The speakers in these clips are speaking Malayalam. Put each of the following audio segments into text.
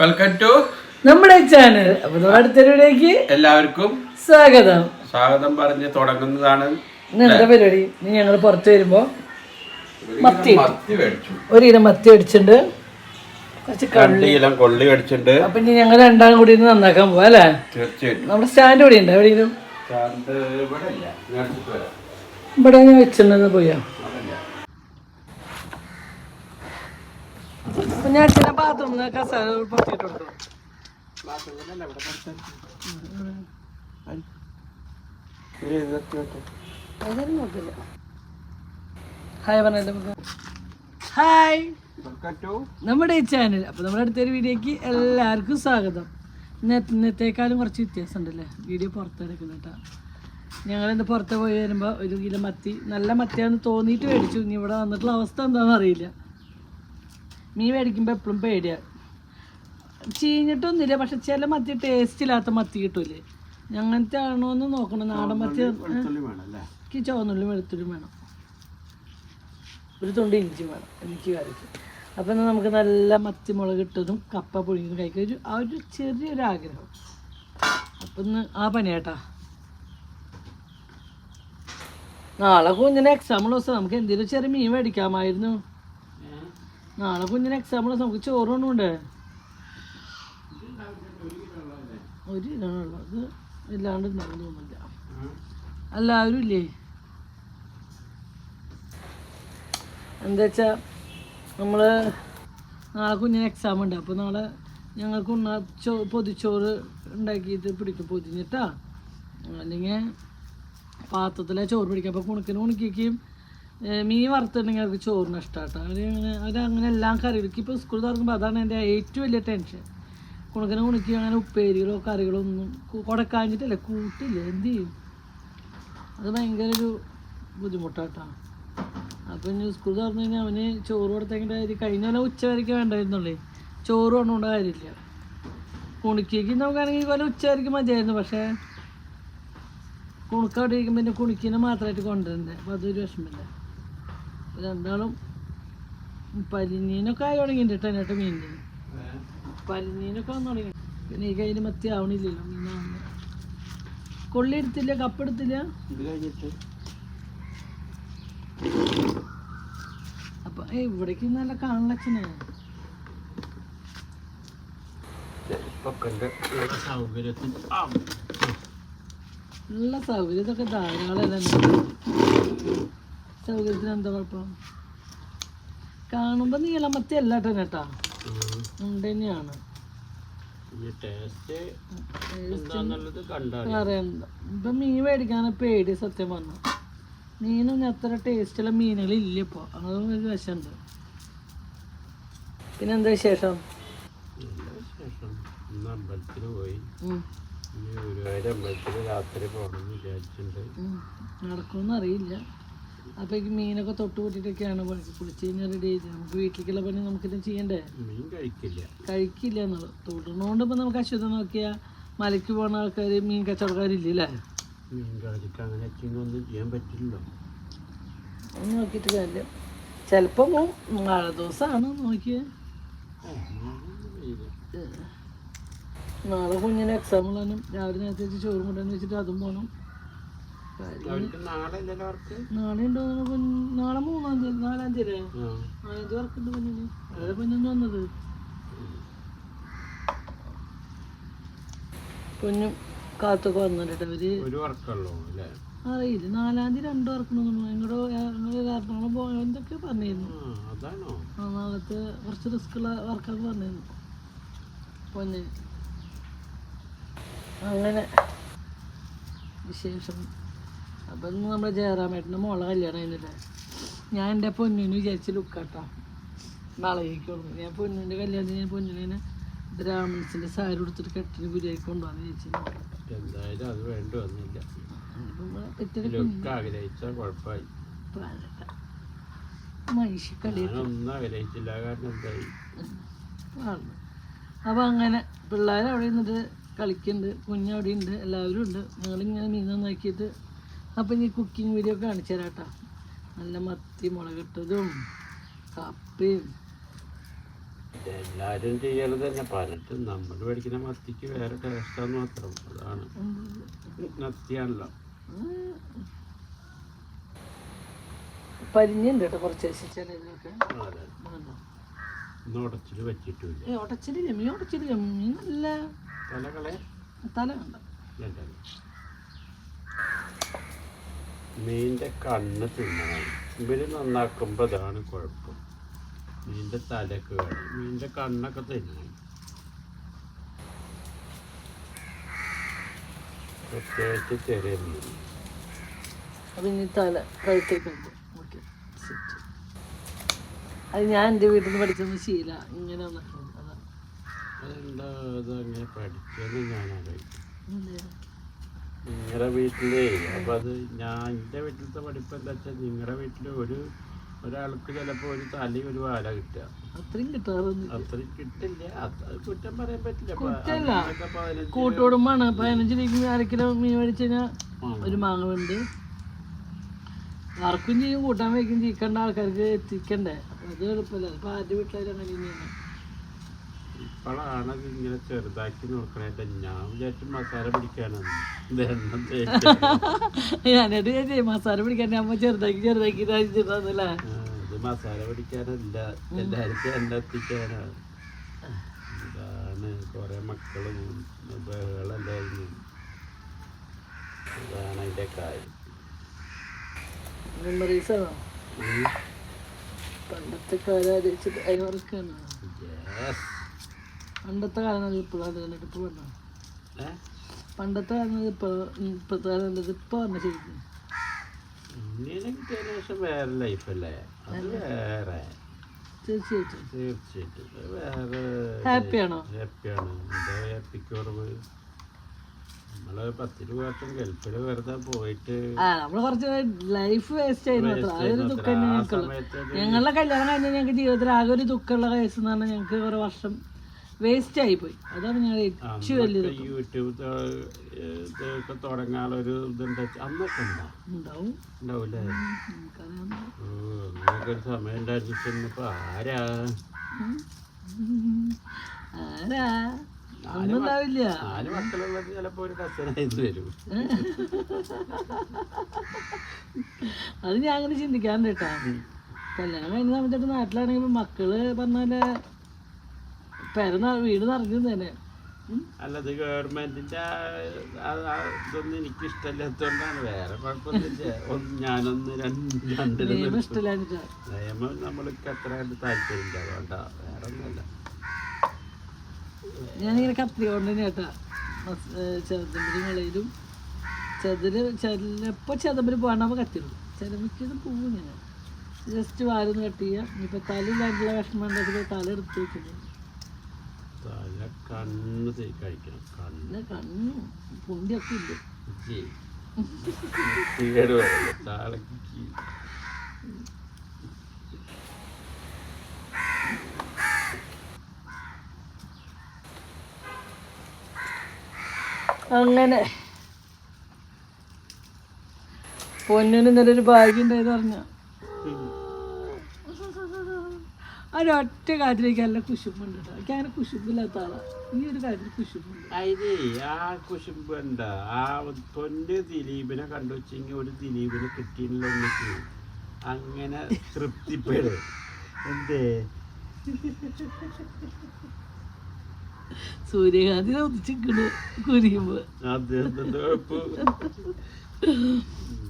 വെൽക്കം ടു നമ്മുടെ ചാനൽ അപ്പൊ എല്ലാവർക്കും സ്വാഗതം. സ്വാഗതം പറഞ്ഞ് തുടങ്ങുന്നതാണ് എന്താ പരിപാടി? ഇനി ഞങ്ങൾ പുറത്ത് വരുമ്പോ മത്തി. ഒരിനം മത്തി അടിച്ചിട്ടുണ്ട് കുറച്ച് കള്ളി. കൊള്ളി മേടിച്ചിട്ടുണ്ട്. അപ്പൊ ഇനി ഞങ്ങൾ രണ്ടാം കൂടി നന്നാക്കാൻ പോവാ അല്ലേ? തീർച്ചയായിട്ടും. നമ്മുടെ സ്റ്റാൻഡ് ഇവിടെ ഉണ്ട് എവിടെയെങ്കിലും? ഇവിടെ ഞാൻ വെച്ചിട്ടുണ്ടെന്ന് പോയാ. ചില ബാത്റൂമിൽ. അതൊന്നും ഹായ് പറഞ്ഞല്ലോ ഹായ് നമ്മുടെ ഈ ചാനൽ അപ്പോൾ നമ്മുടെ അടുത്തൊരു വീഡിയോക്ക് എല്ലാവർക്കും സ്വാഗതം. ഇന്നത്തെ ഇന്നത്തേക്കാളും കുറച്ച് വ്യത്യാസം ഉണ്ടല്ലേ വീഡിയോ പുറത്തെടുക്കുന്ന കേട്ടോ. ഞങ്ങളിന്ന് പുറത്ത് പോയി വരുമ്പോൾ ഒരു കിലോ മത്തി നല്ല മത്തിയാന്ന് തോന്നിയിട്ട് മേടിച്ചു. ഇനി ഇവിടെ വന്നിട്ടുള്ള അവസ്ഥ എന്താണെന്ന് അറിയില്ല. മീൻ മേടിക്കുമ്പോൾ എപ്പോഴും പേടിയാണ് ചീഞ്ഞിട്ടൊന്നുമില്ല പക്ഷെ ചില മത്തി ടേസ്റ്റ് ഇല്ലാത്ത മത്തി കിട്ടൂലേ. അങ്ങനത്തെ ആണോ എന്ന് നോക്കണം നാടൻ മത്തി എനിക്ക് ചുവന്നുള്ളി വെളുത്തുള്ളി വേണം. ഒരു തുണ്ട് ഇഞ്ചി വേണം എനിക്ക് കറിക്ക് അപ്പം നമുക്ക് നല്ല മത്തിമുളക് ഇട്ടതും കപ്പ പുഴുങ്ങിയതും കഴിക്കാൻ ഒരു ആ ഒരു ചെറിയൊരു ആഗ്രഹം അപ്പം ഇന്ന് ആ പണിയാട്ടാ. നാളെ കുഞ്ഞിന് എക്സാമ്പിൾ ദിവസം നമുക്ക് എന്തെങ്കിലും ചെറിയ മീൻ മേടിക്കാമായിരുന്നു. നാളെ കുഞ്ഞിന് എക്സാമ്പിൾ നമുക്ക് ചോറ് ഉണ്ട് ഒരു ഇതാണുള്ളൂ അത് ഇല്ലാണ്ട് തോന്നുന്നില്ല. എല്ലാവരും ഇല്ലേ? എന്താ വെച്ചാൽ നമ്മൾ നാളെ കുഞ്ഞിന് എക്സാം ഉണ്ട്. അപ്പോൾ നാളെ ഞങ്ങൾക്ക് ഉണ്ണ ചോ പൊതിച്ചോറ് ഉണ്ടാക്കിയിട്ട് പിടിക്കും പൊതിഞ്ഞിട്ടാ. അല്ലെങ്കിൽ പാത്രത്തിലെ ചോറ് പിടിക്കും അപ്പോൾ കുണുക്കിന് കുണുക്കിക്കും മീൻ വറുത്തിട്ടുണ്ടെങ്കിൽ അവർക്ക് ചോറിന് ഇഷ്ടമാട്ടോ അവർ അവരങ്ങനെ എല്ലാം കറി എടുക്കും ഇപ്പോൾ സ്കൂൾ തുറക്കുമ്പോൾ അതാണ് എന്റെ ഏറ്റവും വലിയ ടെൻഷൻ കുണക്കിനെ കുണുക്കി അങ്ങനെ ഉപ്പേരികളോ കറികളോ ഒന്നും കൊടക്കാഞ്ഞിട്ടല്ലേ കൂട്ടില്ല എന്ത് ചെയ്യും? അത് ഭയങ്കര ഒരു ബുദ്ധിമുട്ടാട്ടോ. അപ്പോൾ ഇനി സ്കൂൾ തുറന്നു കഴിഞ്ഞാൽ അവന് ചോറ് കൊടുത്തേക്കേണ്ട കാര്യം കഴിഞ്ഞ പോലെ ഉച്ച വരയ്ക്ക് വേണ്ടായിരുന്നുള്ളേ. ചോറ് കൊണ്ടുകൊണ്ട കാര്യമില്ല. കുണിക്കേക്ക് നമുക്കാണെങ്കിൽ ഇതുപോലെ ഉച്ച വരയ്ക്ക് മതിയായിരുന്നു പക്ഷേ കുണുക്ക് ഇരിക്കുമ്പോൾ പിന്നെ കുണിക്കിനെ മാത്രമായിട്ട് കൊണ്ടുവരുന്നത് അപ്പോൾ അതൊരു വിഷമില്ല രണ്ടാളും പരിനീനൊക്കെ ആയി തുടങ്ങിയിട്ടുണ്ട് കേട്ടോ എന്റെ മീനിന്. പരിനീനൊക്കെ വന്നു തുടങ്ങി. പിന്നെ ഈ കയ്യിൽ മത്തി ആവണില്ലല്ലോ മീനാവുന്ന കൊള്ളി എടുത്തില്ല കപ്പെടുത്തില്ല അപ്പൊ ഇവിടേക്ക് നല്ല. സൗകര്യത്തിന്. ഉള്ള നല്ല സൗകര്യം ഇതൊക്കെ ധാരാളം സൗകര്യത്തിന് എന്താ കുഴപ്പം? കാണുമ്പോ നീളമത്തി അല്ല കേട്ടോ കേട്ടാ ഉണ്ട് തന്നെയാണ്. ഇപ്പൊ മീൻ മേടിക്കാൻ പേടി സത്യം പറഞ്ഞു. മീനൊന്നും അത്ര ടേസ്റ്റുള്ള മീനുകൾ ഇല്ല ഇപ്പൊ. അതും ഒരു വശമുണ്ട് പിന്നെന്താ വിശേഷം? അമ്പലത്തിന് പോയി. അമ്പലത്തിൽ രാത്രി പോകണമെന്ന് വിചാരിച്ചിട്ടുണ്ട് നടക്കുമെന്ന് അറിയില്ല. അപ്പൊ ഈ മീനൊക്കെ തൊട്ട് കൂട്ടിയിട്ടൊക്കെയാണ് പണി കുളിച്ച് കഴിഞ്ഞാൽ റെഡി ആയിട്ട് നമുക്ക് വീട്ടിലേക്കുള്ള പണി നമുക്കിത് ചെയ്യണ്ടേ? മീൻ കഴിക്കില്ല. കഴിക്കില്ല എന്നുള്ളത്. തൊടുന്നോണ്ട് ഇപ്പൊ നമുക്ക് അശ്വതം നോക്കിയാ മലയ്ക്ക് പോകുന്ന ആൾക്കാര് മീൻ കച്ചവടക്കാരില്ലേ? അങ്ങനെ ഒന്നും നോക്കിയിട്ട് കാര്യമില്ല ചിലപ്പോൾ മഴ ദിവസമാണ് നോക്കിയത് നാളെ കുഞ്ഞിന് എക്സാം ഉള്ളാനും രാവിലെ നേരത്തെ ചോറും കൊണ്ടുവന്ന് വെച്ചിട്ട് അതും പോകണം നാളെ ഉണ്ടോ നാളെ മൂന്നാം തീയതി നാലാം തീയതി വർക്കുണ്ട് പെണ്ണിന് അതെ കുഞ്ഞൊന്ന് വന്നത്. കുഞ്ഞും കാത്തൊക്കെ വന്നിട്ട് അവർ ഒരു വർക്കുള്ളൂ അല്ലേ? അറിയില്ല. നാലാം തീയതി രണ്ട് വർക്കണമെന്നു ഞങ്ങളുടെ ഞങ്ങൾ എറണാകുളം പോയ എന്തൊക്കെ പറഞ്ഞിരുന്നു. ആ നാളത്തെ കുറച്ച് റിസ്ക്കുള്ള വർക്കൊക്കെ പറഞ്ഞിരുന്നു. പൊന്നെ അങ്ങനെ വിശേഷം. അപ്പം ഇന്ന് നമ്മുടെ ജയറാമേട്ടന്റെ മോളെ കല്യാണം കഴിഞ്ഞില്ലേ? ഞാൻ എന്റെ പൊന്നിന് വിചാരിച്ച് ലുക്കാട്ടാ നാളേക്കുള്ളൂ ഞാൻ പൊന്നിന്റെ കല്യാണത്തിന് ഞാൻ പൊന്നിനെ ബ്രാഹ്മിൻസിന്റെ സാരി കൊടുത്തിട്ട് കെട്ടിന് പുരിയായി കൊണ്ടുപോകാന്ന് ചോദിച്ചു എന്തായാലും അത് വേണ്ട വന്നില്ല. അപ്പം അങ്ങനെ പിള്ളേർ അവിടെ നിന്നിട്ട് കളിക്കുന്നുണ്ട് കുഞ്ഞവിടെ ഉണ്ട് എല്ലാവരും ഉണ്ട്. ഞങ്ങളിങ്ങനെ മീൻ നന്നാക്കിയിട്ട് അപ്പം നീ കുക്കിംഗ് വീഡിയോ കാണിച്ചു തരാം നല്ല മത്തി മുളകിട്ടതും കപ്പയും. എല്ലാരും ചെയ്യണത് തന്നെ. പലട്ടും നമ്മൾ മേടിക്കുന്ന മത്തിക്ക് വേറെ ടേസ്റ്റാന്ന് മാത്രം. അതാണ് മത്തിയാണല്ലോ. പരിഞ്ഞുണ്ട് കേട്ടോ കുറച്ച് ചിലതൊക്കെ ഉടച്ചിട്ട് വെച്ചിട്ടില്ല ഏ ഉടച്ചിട്ടില്ല മീൻ ഉടച്ചിട്ടില്ല മീൻ നല്ല തല കണ്ട. മീന്റെ കണ്ണ് തിന്നണം. ഇവർ നന്നാക്കുമ്പോൾ അതാണ് കുഴപ്പം. മീന്റെ തലക്ക് വേണം. മീന്റെ കണ്ണൊക്കെ തിന്നണം. പ്രത്യേകിച്ച് ചെറിയ മീൻ തല കഴുത്തേക്ക് അത് ഞാൻ എന്റെ വീട്ടിൽ നിന്ന് പഠിച്ചൊന്ന് ശീല. ഇങ്ങനെ അതെന്താ? അതങ്ങനെ പഠിച്ചത് ഞാൻ? നിങ്ങളുടെ വീട്ടിലെ അപ്പം അത് ഞാൻ എന്റെ വീട്ടിലത്തെ പഠിപ്പ് എന്താ വെച്ചാൽ നിങ്ങളുടെ വീട്ടിൽ ഒരു ഒരാൾക്ക് ചിലപ്പോൾ ഒരു തലി ഒരു വാല കിട്ടുക അത്രയും കിട്ടാറുണ്ട് അത്രയും കിട്ടില്ല. കുറ്റം പറയാൻ പറ്റില്ല. അന്നൊക്കെ പതിനഞ്ച് രൂപയ്ക്ക് അര കിലോ മീൻ മേടിച്ച് കഴിഞ്ഞാൽ ഒരു മാങ്ങ ഉണ്ട് വറക്കും ചെയ്യും കൂട്ടാൻ വയ്ക്കും ചിക്കണ്ട ആൾക്കാർക്ക് എത്തിക്കണ്ടേ? അത് എളുപ്പമല്ല അപ്പം ആരുടെ വീട്ടിലായാലും അങ്ങനെ തന്നെയാണ്. ഇപ്പോഴാണ് അത് ഇങ്ങനെ ചെറുതാക്കി നോക്കണേട്ട. ഞാൻ വിചാരിച്ചു മസാല പിടിക്കാനാണ് ഞാനത് മസാല പിടിക്കാൻ അമ്മ ചെറുതാക്കി ചെറുതാക്കി ആ, ഇത് മസാല പിടിക്കാനല്ല. എല്ലാവർക്കും എണ്ണ എത്തിക്കാനാണ് ഇതാണ് കുറെ മക്കളും ബഹളല്ലായിരുന്നു ഇതാണ് അതിന്റെ കാര്യം. പണ്ടത്തെ കാലം ആലോചിച്ചിട്ട് അതിനോർക്കാണ് Yes. പണ്ടത്തെ കാലം ഇപ്പോഴാണ് ഇപ്പോൾ പറഞ്ഞത് പണ്ടത്തെ കാലം ഇപ്പോൾ ഇപ്പോഴത്തെ കാലം ഇപ്പോൾ പറഞ്ഞ ശരിക്കും. ഇങ്ങനെ കിട്ടിയതിന് ശേഷം വേറെ ലൈഫല്ലേ അത് വേറെ. തീർച്ചയായിട്ടും. തീർച്ചയായിട്ടും. അത് വേറെ ഹാപ്പിയാണോ ഹാപ്പിയാണ് എന്താ ഹാപ്പിക്ക് കുറവ് നമ്മൾ പത്ത് വർഷം ഗൾഫിൽ വെറുതെ പോയിട്ട് കുറച്ച് ലൈഫ് വേസ്റ്റ് ആയിരുന്നു അതൊരു. ദുഃഖം ഞങ്ങളുടെ കല്യാണം കഴിഞ്ഞാൽ ഞങ്ങൾക്ക് ജീവിതത്തിൽ ആകെ ഒരു ദുഃഖമുള്ള കേസ് എന്ന് പറഞ്ഞാൽ ഞങ്ങൾക്ക് കുറെ വർഷം വേസ്റ്റ് ആയിപ്പോയി. അതാണ് ഞാൻ ഏറ്റവും യൂട്യൂബ് ഇതൊക്കെ തുടങ്ങാനൊരു ഇതുണ്ട്. അന്നൊക്കെ ഉണ്ടോ. ഉണ്ടാവും. സമയം ആരാ? ആരാ? നാല് മക്കളുള്ളത് ചിലപ്പോ ഒരു കസനായിട്ട് വരും. അത് ഞാൻ അങ്ങനെ ചിന്തിക്കാറുണ്ട് കേട്ടാ. കല്യാണം കഴിഞ്ഞ സമയത്തോട്ട് നാട്ടിലാണെങ്കിൽ മക്കൾ പറഞ്ഞാൽ വീട് നിറഞ്ഞു. അല്ലത് ഗവൺമെന്റിന്റെ ഇതൊന്നും എനിക്ക് ഇഷ്ടമില്ലാത്തതുകൊണ്ടാണ് വേറെ കുഴപ്പമൊന്നുമില്ല. ഒന്ന് ഞാനൊന്ന് രണ്ട് രണ്ടിലും നിയമം നമ്മൾക്ക് അത്ര കണ്ട് താല്പര്യമില്ല. അതുകൊണ്ടാ വേറെ ഒന്നുമല്ല ഞാനിങ്ങനെ കത്തി കൊണ്ട് തന്നെ കേട്ടാ ചെറുതമ്പരി കളയിലും ചെതിൽ ചിലപ്പോ ചെതമ്പര് പോകാണ്ടാകുമ്പോൾ കത്തിടും ചിലമിക്കത് പോവും ഇങ്ങനെ. ജസ്റ്റ് വാരുന്ന് കട്ട് ചെയ്യുക ഇനിയിപ്പോൾ തലയില്ലാണ്ടുള്ള വിഷമം ഉണ്ടെങ്കിൽ തല എടുത്ത് വെക്കുന്നു തല കണ്ണ് കഴിക്കണം. കണ്ണ്. പിന്നെ പൊന്തിയൊക്കെ ഇല്ല. കേട് തലക്ക് അങ്ങനെ. പൊന്നിന് ഇന്നലെ ഒരു ഭാഗ്യം ഉണ്ടായത് പറഞ്ഞ ഒരൊറ്റ കാര്യത്തിലേക്ക് നല്ല കുശുമ്പുണ്ട് കേട്ടോ എനിക്ക് അങ്ങനെ കുശുമ്പില്ലാത്ത ആളാ. ഈ ഒരു കാര്യത്തിൽ കുശുമ്പുണ്ട്. അതിന് ആ കുശുമ്പ് എന്താ? ആ തൊന്റെ ദിലീപിനെ കണ്ടു വെച്ചെങ്കിൽ ഒരു ദിലീപിനെ കിട്ടിയില്ല അങ്ങനെ തൃപ്തിപ്പെടും. എന്തേ? സൂര്യകാന്തി ഒന്നിച്ചിക്കണ് കുരിയുമ്പോ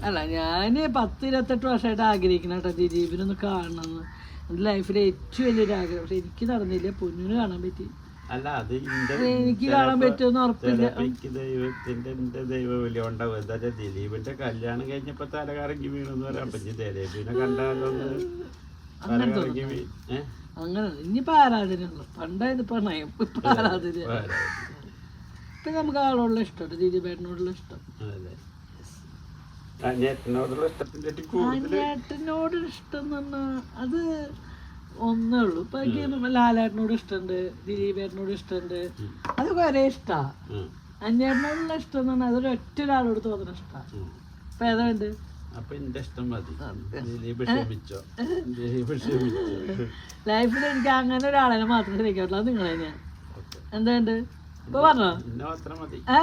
അല്ല ഞാൻ പത്ത് ഇരുപത്തെട്ട് വർഷമായിട്ട് ആഗ്രഹിക്കണ കേട്ടോ ദിലീപിനൊന്ന് കാണണമെന്ന് എന്റെ ലൈഫിലെ ഏറ്റവും വലിയൊരു ആഗ്രഹം. പക്ഷെ എനിക്ക് നടന്നില്ല. പൊന്നിന് കാണാൻ പറ്റി. അല്ല അത് എനിക്ക് കാണാൻ പറ്റുമെന്ന് ഉറപ്പില്ല. എനിക്ക് ദൈവത്തിന്റെ എന്റെ ദൈവം വലിയ ഉണ്ടാവും എന്താ വെച്ചാൽ ദിലീപിന്റെ കല്യാണം കഴിഞ്ഞപ്പോ തലകറങ്ങി വീണെന്ന് പറയാം. അപ്പൊ ഇനി ദിലീപിനെ കണ്ടാലോ തലകറങ്ങി? അങ്ങനെ ഇനിയിപ്പോ ആരാധനയുള്ളു പണ്ടായത് നയം ഇപ്പൊ ആരാധന. ഇപ്പൊ നമുക്ക് ആളോടുള്ള ഇഷ്ടം ദിലീപേട്ടനോടുള്ള ഇഷ്ടം. അതല്ലേ അനിയേട്ടനോട് ഇഷ്ടം പറഞ്ഞാ അത് ഒന്നേ ഉള്ളൂ. ഇപ്പൊ എനിക്ക് ലാലേട്ടനോട് ഇഷ്ടമുണ്ട് ദിലീപേട്ടനോട് ഇഷ്ടമുണ്ട് അതൊക്കെ ഒരേ ഇഷ്ടാ. അനിയേട്ടനോടുള്ള ഇഷ്ടം എന്ന് പറഞ്ഞാൽ അതൊരു ഒറ്റ ഒരാളോട് തോന്നുന്ന ഇഷ്ടാ. ഉം. ഇപ്പൊ ഏതാ ഉണ്ട് അപ്പൊ എന്റെ ഇഷ്ടം മതി. ദിലീപ് ക്ഷമിച്ചോ. ദിലീപ് ലൈഫിൽ എനിക്ക് അങ്ങനെ ഒരാളെ മാത്രമേ കളിക്കാറുള്ളൂ അത് എന്താണ്ട് എന്തുണ്ട് ഇപ്പൊ പറഞ്ഞോ? ഏഹ് മാത്രം മതി. ഏ?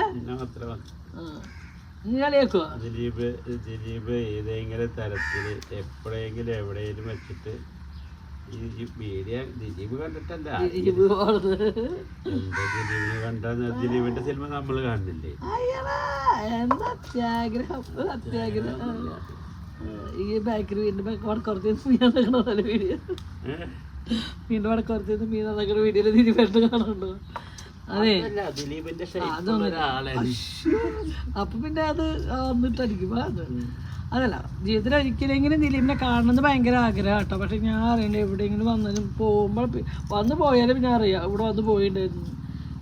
ദിലീപ് ദിലീപ് ഏതെങ്കിലും തരത്തിൽ എപ്പോഴെങ്കിലും എവിടെയെങ്കിലും വെച്ചിട്ട് മീഡിയ ദിലീപ് കണ്ടിട്ടല്ല. ദിലീപ് എന്താ ദിലീപിനെ കണ്ട ദിലീപിന്റെ സിനിമ നമ്മൾ ആ. ഈ ബാക്കിൽ വീണ്ടും വടക്കുറത്ത് മീൻ നടക്കണ വീഡിയോ ഏഹ്? വീണ്ടും വടക്കുറത്ത് മീൻ നടക്കുന്ന വീഡിയോയിൽ ദിലീപേട്ട് കാണുന്നുണ്ടോ അതെ. ദിലീപിന്റെ അപ്പൊ പിന്നെ അത് വന്നിട്ടായിരിക്കും അത്. അതല്ല ജീവിതത്തിൽ ഒരിക്കലെങ്കിലും ദിലീപിനെ കാണണമെന്ന് ഭയങ്കര ആഗ്രഹം കേട്ടോ. പക്ഷെ ഞാൻ അറിയണ്ട എവിടെയെങ്കിലും വന്നാലും പോകുമ്പോൾ വന്ന് പോയാലും ഞാൻ അറിയാം ഇവിടെ വന്ന് പോയിണ്ടായിരുന്നു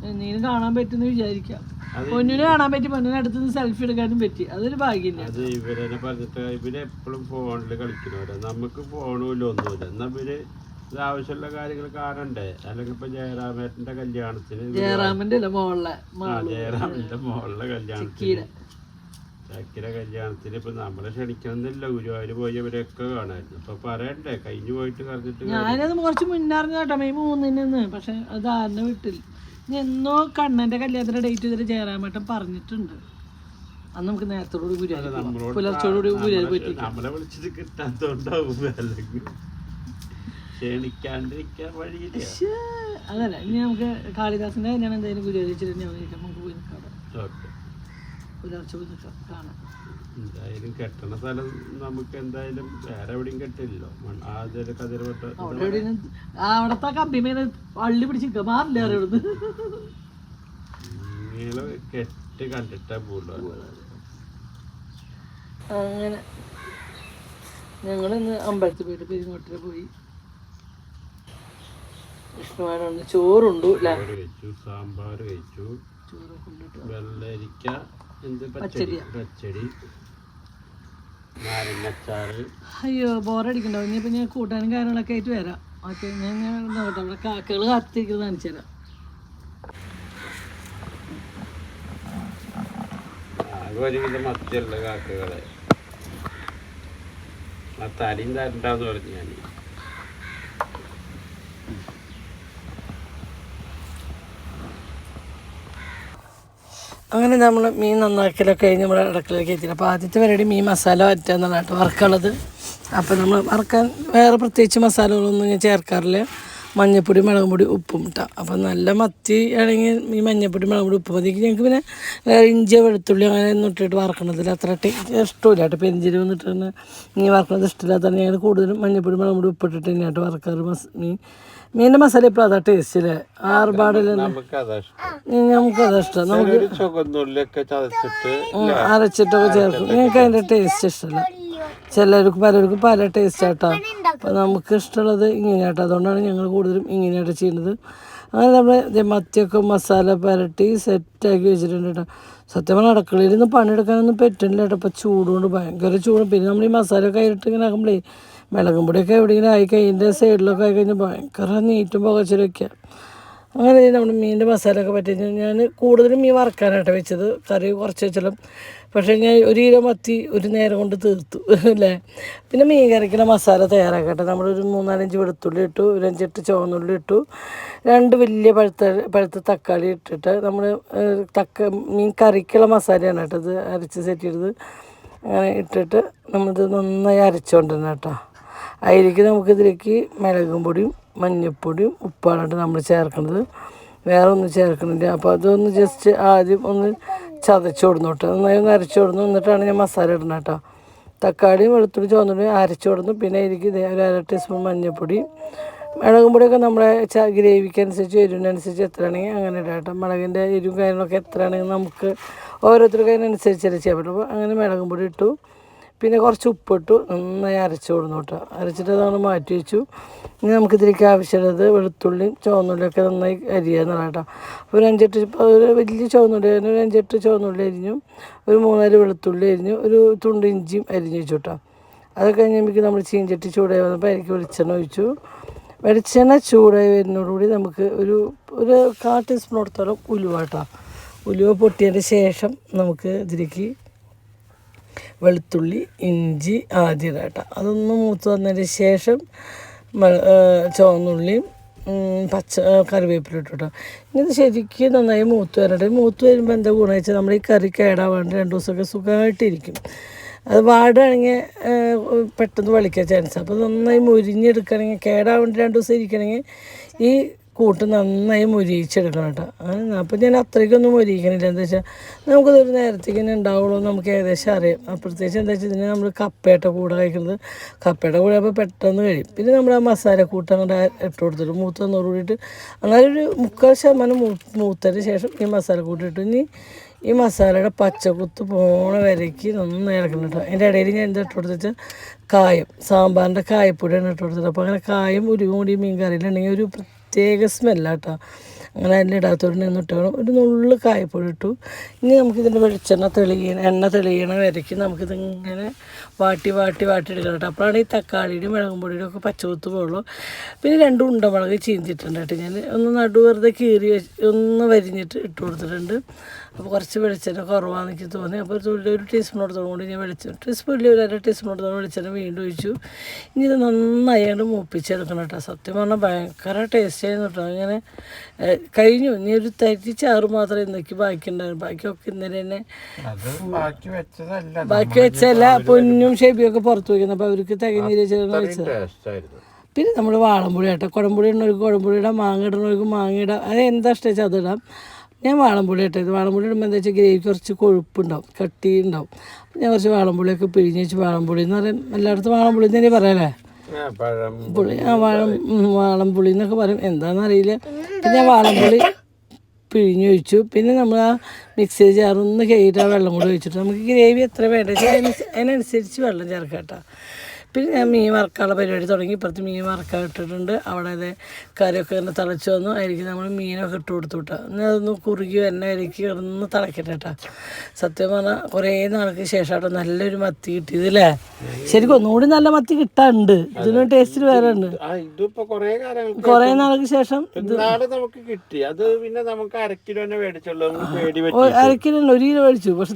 എന്തെങ്കിലും കാണാൻ പറ്റുമെന്ന് വിചാരിക്കാം പൊന്നുനെ കാണാൻ പറ്റി പൊന്നിനെ അടുത്ത് നിന്ന് സെൽഫി എടുക്കാനും പറ്റി. അതൊരു ഭാഗ്യമില്ല അത് ഇവരെ പറഞ്ഞിട്ട് ഇവരെപ്പോഴും ഫോണിൽ കളിക്കുന്നവരാ നമുക്ക് ഫോണുമില്ല ഒന്നുമില്ല. എന്നാ ഇവർ ആവശ്യമുള്ള കാര്യങ്ങൾ കാണണ്ടേ? അല്ലെങ്കിൽ ഇപ്പൊ ജയറാമേട്ടന്റെ കല്യാണത്തിന് ജയറാമന്റെ മോളിലെ ജയറാമന്റെ മോളുടെ കല്യാണത്തിന്. ചക്കിര കല്യാണത്തിന് ഇപ്പൊ നമ്മളെ ക്ഷണിക്കണമെന്നില്ല. ഗുരുവായൂര് പോയവരൊക്കെ കാണായിരുന്നു. അപ്പൊ പറയണ്ടേ കഴിഞ്ഞു പോയിട്ട് കറിഞ്ഞിട്ട് ഞാനത് കുറച്ച് മുന്നറിഞ്ഞ കേട്ടോ മെയ് മൂന്നിന് പക്ഷെ അത് ആരുടെ വീട്ടിൽ എന്നോ കണ്ണന്റെ കല്യാണത്തിന്റെ ഡേറ്റ് ഇതിൽ ജയറാമേട്ടൻ പറഞ്ഞിട്ടുണ്ട്. അന്ന് നമുക്ക് നേരത്തോടുകൂടി ഗുരുവായൂർ പുലർച്ചോടുകൂടി ഗുരുവായൂർ പോയിട്ട് നമ്മളെ- നമ്മളെ വിളിച്ചത് കിട്ടാത്തോണ്ടാവും അല്ലെങ്കിൽ ക്ഷണിക്കാണ്ടിരിക്കാൻ വഴിയില്ല. ശ്ശേ, അതല്ല ഇനി നമുക്ക് കാളിദാസിന്റെ ഞാൻ എന്തായാലും ഗുരുവായൂർ വെച്ചിട്ട് നമുക്ക് പോയി നിൽക്കാം. ഓക്കെ. പുലർച്ചെ പോയി നിൽക്കാം. കാണാം. എന്തായാലും കെട്ടണ സ്ഥലം നമുക്ക് എന്തായാലും വേറെ എവിടെയും കെട്ടില്ലല്ലോ. ആദ്യം ആ അവിടത്തെ കമ്പിമേലെ വള്ളി പിടിച്ചിരിക്കുക മാറില്ല ഇവിടുന്ന്? നിങ്ങൾ കെട്ട് കണ്ടിട്ടാ പോകുള്ളൂ അങ്ങനെ ഞങ്ങളിന്ന് അമ്പലത്തിൽ പോയിട്ട് പെരുങ്ങോട്ടിൽ പോയി. ഇഷ്ടമായിട്ട് ചോറുണ്ട് സാമ്പാർ വെച്ചു വെള്ളരിക്ക എന്ത് പച്ചടി? പച്ചടി. നാരങ്ങച്ചാറ്. അയ്യോ ബോറടിക്കണ്ടോ. ഇനിയിപ്പോൾ ഞാൻ കൂട്ടാനും കാര്യങ്ങളൊക്കെ ആയിട്ട് വരാം. ഓക്കെ ഞാൻ ഞാൻ നോക്കട്ടെ അവിടെ കാക്കകൾ കാത്തിരിക്കുന്നത് കാണിച്ചു തരാം. ഒരുവിധം മത്തിയുള്ള കാക്കകളെ. ആ തരണ്ടാന്ന് പറഞ്ഞു ഞാൻ അങ്ങനെ നമ്മൾ മീൻ നന്നാക്കലൊക്കെ കഴിഞ്ഞ് നമ്മൾ അടുക്കളയിലേക്ക് എത്തി അപ്പോൾ ആദ്യത്തെ പരിപാടി മീൻ മസാല വറ്റുക എന്നുള്ളതാണ് വറുക്കണത് അപ്പോൾ നമ്മൾ വറുക്കാൻ വേറെ പ്രത്യേകിച്ച് മസാലകളൊന്നും ഞാൻ ചേർക്കാറില്ല. മഞ്ഞപ്പൊടി മുളക് പൊടി ഉപ്പും ഇട്ട. അപ്പോൾ നല്ല മത്തി ആണെങ്കിൽ ഈ മഞ്ഞപ്പൊടി മുളക് പൊടി ഉപ്പ് മതി. ഞങ്ങൾക്ക് പിന്നെ ഇഞ്ചി വെളുത്തുള്ളി അങ്ങനെ ഒന്നും ഇട്ടിട്ട് വറക്കണതിൽ അത്ര ഇഷ്ടമില്ല കേട്ടോ. പെരിഞ്ചീരകം വന്നിട്ട് ഇട്ടിട്ട് ഇനി വറക്കണത് ഇഷ്ടമില്ലാത്തതാണ്. ഞങ്ങൾ കൂടുതലും മഞ്ഞപ്പൊടി മുളക് പൊടി ഉപ്പിട്ടിട്ട് തന്നെയായിട്ട് വറക്കാറ് മസ് മീൻ. മീനിന്റെ മസാല ഇപ്പോൾ അതാ ടേസ്റ്റ് അല്ലേ ആർപാടില്ല നമുക്ക് അതാ ഇഷ്ടം. നമുക്കതാ ഇഷ്ടം. നമുക്ക് ചുവന്നുള്ളിയൊക്കെ ചതച്ചിട്ട് അരച്ചിട്ടൊക്കെ ചേർക്കും. നിങ്ങൾക്ക് അതിന്റെ ടേസ്റ്റ് ഇഷ്ടമല്ല ചിലർക്ക് പലർക്കും പല ടേസ്റ്റ് ആട്ടാ. അപ്പം നമുക്ക് ഇഷ്ടമുള്ളത് ഇങ്ങനെയാട്ടോ. അതുകൊണ്ടാണ് ഞങ്ങൾ കൂടുതലും ഇങ്ങനെയായിട്ട് ചെയ്യുന്നത്. അങ്ങനെ നമ്മൾ ദേ മത്തിയൊക്കെ മസാല പുരട്ടി സെറ്റാക്കി വെച്ചിട്ടുണ്ട് കേട്ടോ. സത്യം പറഞ്ഞാൽ അടുക്കളയിൽ നിന്ന് പണിയെടുക്കാനൊന്നും പറ്റുന്നില്ല കേട്ടോ. അപ്പോൾ ചൂടുകൊണ്ട് ഭയങ്കര ചൂട്. പിന്നെ നമ്മൾ ഈ മസാലയൊക്കെ ആയിട്ട് ഇങ്ങനെ ആക്കുമ്പോഴേ മിളകും പൊടിയൊക്കെ എവിടെയെങ്കിലും ആയി കഴിഞ്ഞിന്റെ സൈഡിലൊക്കെ ആയി കഴിഞ്ഞാൽ ഭയങ്കര നീറ്റും പുകച്ചിലൊക്കെ അങ്ങനെ നമ്മുടെ മീനിന്റെ മസാലയൊക്കെ പറ്റി ഞാൻ കൂടുതലും മീൻ വറക്കാനായിട്ട് വെച്ചത്. കറി കുറച്ച് വെച്ചാലും പക്ഷേ ഞാൻ ഒരു കിലോ മത്തി ഒരു നേരം കൊണ്ട് തീർത്തു അല്ലേ? പിന്നെ മീൻ കറിക്കുള്ള മസാല തയ്യാറാക്കട്ടെ. നമ്മളൊരു മൂന്നാലഞ്ച് വെളുത്തുള്ളി ഇട്ടു ഒരു അഞ്ചെട്ട് ചുവന്നുള്ളി ഇട്ടു രണ്ട് വലിയ പഴുത്ത പഴുത്ത തക്കാളി ഇട്ടിട്ട് നമ്മൾ തക്ക മീൻ കറിക്കുള്ള മസാലയാണ് കേട്ടോ ഇത് അരച്ച് സെറ്റ് ചെയ്തത്. അങ്ങനെ ഇട്ടിട്ട് നമ്മളിത് നന്നായി അരച്ചുകൊണ്ടിരുന്ന കേട്ടോ. അതിലേക്ക് നമുക്കിതിലേക്ക് മുളകും പൊടിയും മഞ്ഞൾപ്പൊടിയും ഉപ്പാണ് നമ്മൾ ചേർക്കുന്നത്. വേറെ ഒന്നും ചേർക്കണില്ല അപ്പോൾ അതൊന്ന് ജസ്റ്റ് ആദ്യം ഒന്ന് ചതച്ച് കേട്ടോ. നന്നായി ഒന്ന് അരച്ച് കൊടുന്നു. എന്നിട്ടാണ് ഞാൻ മസാല ഇടുന്നത് കേട്ടോ. തക്കാളിയും വെളുത്തുള്ളി ചുവന്നുള്ളി അരച്ച് കൊടുന്നു. പിന്നെ അതിലേക്ക് ഇതേ ഒരു അര ടീസ്പൂൺ മഞ്ഞൾപ്പൊടി മുളകും പൊടിയൊക്കെ നമ്മുടെ ച ഗ്രേവിക്ക് അനുസരിച്ച് എരിവിനനുസരിച്ച് എത്രയാണെങ്കിൽ അങ്ങനെ ഇടാം കേട്ടോ. മുളകിന്റെ എരിവും കാര്യങ്ങളൊക്കെ എത്രയാണെങ്കിൽ നമുക്ക് ഓരോരുത്തർക്കും അതിനനുസരിച്ചല്ലേ ചെയ്യാൻ പറ്റും അപ്പോൾ അങ്ങനെ മുളകും പൊടി ഇട്ടു. പിന്നെ കുറച്ച് ഉപ്പിട്ടു. നന്നായി അരച്ച് കൊടുന്നു കേട്ടോ. അരച്ചിട്ട് അതാണ് മാറ്റി വെച്ചു. ഇനി നമുക്ക് ഇതിലേക്ക് ആവശ്യമുള്ളത് വെളുത്തുള്ളിയും ചുവന്നുള്ളിയൊക്കെ നന്നായി അരിയാന്നാണ് കേട്ടോ. ഒരു അഞ്ചെട്ട് ഒരു വലിയ ചുവന്നുള്ളി ഒരു അഞ്ചെട്ട് ചുവന്നുള്ളി അരിഞ്ഞു. ഒരു മൂന്നാൽ വെളുത്തുള്ളി അരിഞ്ഞു. ഒരു തുണ്ട് ഇഞ്ചിയും അരിഞ്ഞു വെച്ചു കേട്ടോ. അത് കഴിഞ്ഞപ്പോൾ നമ്മൾ ചീഞ്ചട്ടി ചൂടായി വന്നപ്പോൾ എനിക്ക് വെളിച്ചെണ്ണ ഒഴിച്ചു. വെളിച്ചെണ്ണ ചൂടായി വരുന്നതോടുകൂടി നമുക്ക് ഒരു ഒരു കാ ടീസ്പൂണോടത്തോളം ഉലുവ കേട്ടോ. ഉലുവ പൊട്ടിയതിന് ശേഷം നമുക്ക് ഇതിലേക്ക് വെളുത്തുള്ളി ഇഞ്ചി ആദ്യം ഇടാം അതൊന്ന് മൂത്ത് വന്നതിന് ശേഷം ചുവന്നുള്ളിയും പച്ച കറിവേപ്പില ഇട്ടു കേട്ടോ. ഇനി ഇത് ശരിക്കും നന്നായി മൂത്ത് വരട്ടെ മൂത്ത് വരുമ്പോൾ എന്താ ഗുണം വെച്ചാൽ നമ്മൾ ഈ കറി കേടാവാണ്ട് രണ്ട് ദിവസമൊക്കെ സുഖമായിട്ടിരിക്കും അത് വാടുകയാണെങ്കിൽ പെട്ടെന്ന് വളിക്കാൻ ചാൻസ് അപ്പോൾ നന്നായി മുരിഞ്ഞെടുക്കണമെങ്കിൽ കേടാവേണ്ടി രണ്ട് ദിവസം ഇരിക്കണമെങ്കിൽ ഈ കൂട്ട് നന്നായി മുരിയിച്ചെടുക്കണം കേട്ടോ. അപ്പോൾ ഞാൻ അത്രയ്ക്കൊന്നും മുരിയിക്കണില്ല. എന്താ വെച്ചാൽ നമുക്കതൊരു നേരത്തേക്ക് തന്നെ ഉണ്ടാവുള്ളൂ നമുക്ക് ഏകദേശം അറിയാം. അപ്പോഴത്തേക്ക് എന്താ വെച്ചാൽ ഇതിന് നമ്മൾ കപ്പയുടെ കൂടെ കഴിക്കുന്നത് കപ്പയുടെ കൂടെ അപ്പോൾ പെട്ടെന്ന് കഴിയും. പിന്നെ നമ്മൾ ആ മസാല കൂട്ട് അങ്ങോട്ട് ഇട്ട് കൊടുത്തിട്ട് മൂത്ത് വന്നോട് കൂടിയിട്ട് അങ്ങനെ ഒരു മുക്കാൽ ശതമാനം മൂത്തതിന് ശേഷം ഈ മസാല കൂട്ടിയിട്ട് ഇനി ഈ മസാലയുടെ പച്ചക്കുത്ത് പോണ വരയ്ക്ക് നന്നായി ഇളക്കണം കേട്ടോ. അതിന്റെ ഇടയിൽ ഞാൻ എന്താ ഇട്ട് കൊടുത്തിട്ട് കായം സാമ്പാറിന്റെ കായപ്പൊടിയാണ് ഇട്ട് കൊടുത്തത്. അപ്പോൾ അങ്ങനെ കായം ഉരുവും കൂടി മീൻ കറിയിലുണ്ടെങ്കിൽ ഒരു പ്രത്യേക സ്മെല്ലാട്ടോ അങ്ങനെ ഇടാത്തോട് നിന്നിട്ട് വേണം ഒരു നുള്ളു കായപ്പൊടി ഇട്ടു. ഇനി നമുക്കിതിന്റെ വെളിച്ചെണ്ണ തെളിയണ എണ്ണ തെളിയണ വരയ്ക്ക് നമുക്കിതിങ്ങനെ വാട്ടി വാട്ടി വാട്ടി എടുക്കണം കേട്ടോ. അപ്പോഴാണ് ഈ തക്കാളിയുടെയും മുളകും പൊടിയുടെ ഒക്കെ പച്ചകുത്ത് പോകുള്ളൂ പിന്നെ രണ്ട് ഉണ്ടമുളക് ചീന്തിയിട്ടുണ്ട് കേട്ടോ. ഞാൻ ഒന്ന് നടു വെറുതെ കീറി ഒന്ന് വരിഞ്ഞിട്ട് ഇട്ട് കൊടുത്തിട്ടുണ്ട്. അപ്പോൾ കുറച്ച് വെളിച്ചെണ്ണ കുറവാണെന്ന് എനിക്ക് തോന്നി. അപ്പോൾ ഒരു തുള്ളി ഒരു ടീസ്പൂൺ എടുത്തോളം കൂടി ഞാൻ വെളിച്ചെണ്ണ ടീസ്പൂൺ ഇല്ല ഒരു അര ടീസ്പൂൺ എടുത്തോളം വെളിച്ചെണ്ണ വീണ്ടും ഒഴിച്ചു. ഇനി ഇത് നന്നായി അങ്ങോട്ട് മൂപ്പിച്ചെടുക്കണം കേട്ടോ. സത്യം പറഞ്ഞാൽ ഭയങ്കര ടേസ്റ്റ് ആയിരുന്നു കേട്ടോ. അങ്ങനെ ഏഹ്, കഴിഞ്ഞു. ഇനി ഒരു തരി ചാറ് മാത്രമേ ഇന്നേക്ക് ബാക്കിയുണ്ടായിരുന്നു ബാക്കിയൊക്കെ ഇന്നലെ തന്നെ ബാക്കി വെച്ചല്ല പൊന്നും ഷേബിയൊക്കെ പുറത്ത് വയ്ക്കുന്നത് അപ്പോൾ അവർക്ക് തികഞ്ഞില്ല ചേർന്ന് വെച്ചത്. പിന്നെ നമ്മൾ വാളംപുളി കേട്ടോ കുടംപുളി ഇടുന്നവർക്ക് കുടംപുളി ഇടാം. മാങ്ങ ഇടുന്നവർക്ക് മാങ്ങ ഇടാം. അത് എന്താ ഇഷ്ടം വെച്ചാൽ അതിടാം ഞാൻ വാളംപുളി ഇട്ടത്. വാളംപുളി ഇടുമ്പോൾ എന്താ വെച്ചാൽ ഗ്രേവി കുറച്ച് കൊഴുപ്പുണ്ടാവും. കട്ടി ഉണ്ടാവും. ഞാൻ കുറച്ച് വാളംപുളിയൊക്കെ പിഴിഞ്ഞ് വെച്ച് വാളംപുളി എന്ന് പറയും. എല്ലായിടത്തും വാളംപുളി എന്ന് തന്നെ പറയാല്ലേ പുളി ആ വാളം ഉം, വാളംപുളി എന്നൊക്കെ പറയും. എന്താണെന്ന് അറിയില്ല പിന്നെ ഞാൻ വാളംപുളി പിഴിഞ്ഞ് ഒഴിച്ചു പിന്നെ നമ്മൾ ആ മിക്സി ചേർന്ന് കയറ്റി ആ വെള്ളം കൂടി ഒഴിച്ചിട്ട് നമുക്ക് ഗ്രേവി എത്ര വേണ്ട? അതിനനുസരിച്ച് വെള്ളം ചേർക്കാം കേട്ടോ. പിന്നെ ഞാൻ മീൻ വറക്കാനുള്ള പരിപാടി തുടങ്ങി. ഇപ്പുറത്ത് മീൻ വറക്കാൻ ഇട്ടിട്ടുണ്ട്. അവിടെ അത് കറിയൊക്കെ ഇങ്ങനെ തിളച്ച് വന്നു. അതിലേക്ക് നമ്മൾ മീനൊക്കെ ഇട്ട് കൊടുത്തു വിട്ടാ എന്നാൽ അതൊന്ന് കുറുകി എണ്ണ അതിലേക്ക് കിടന്ന് തിളക്കട്ടെ കേട്ടോ. സത്യം പറഞ്ഞാൽ കുറേ നാൾക്ക് ശേഷമായിട്ട് നല്ലൊരു മത്തി കിട്ടിയത് അല്ലേ? ശരിക്കും ഒന്നുകൂടി നല്ല മത്തി കിട്ടാനുണ്ട്. ഇതിന് ടേസ്റ്റിൽ വേറെ ഉണ്ട്. കൊറേ നാൾക്ക് ശേഷം നമുക്ക് കിട്ടി. അത് പിന്നെ നമുക്ക് അര കിലോ തന്നെ മേടിച്ചുള്ളൂ നമുക്ക് പേടി ഒ- പറ്റി അര കിലോ ഒരു കിലോ മേടിച്ചു. പക്ഷെ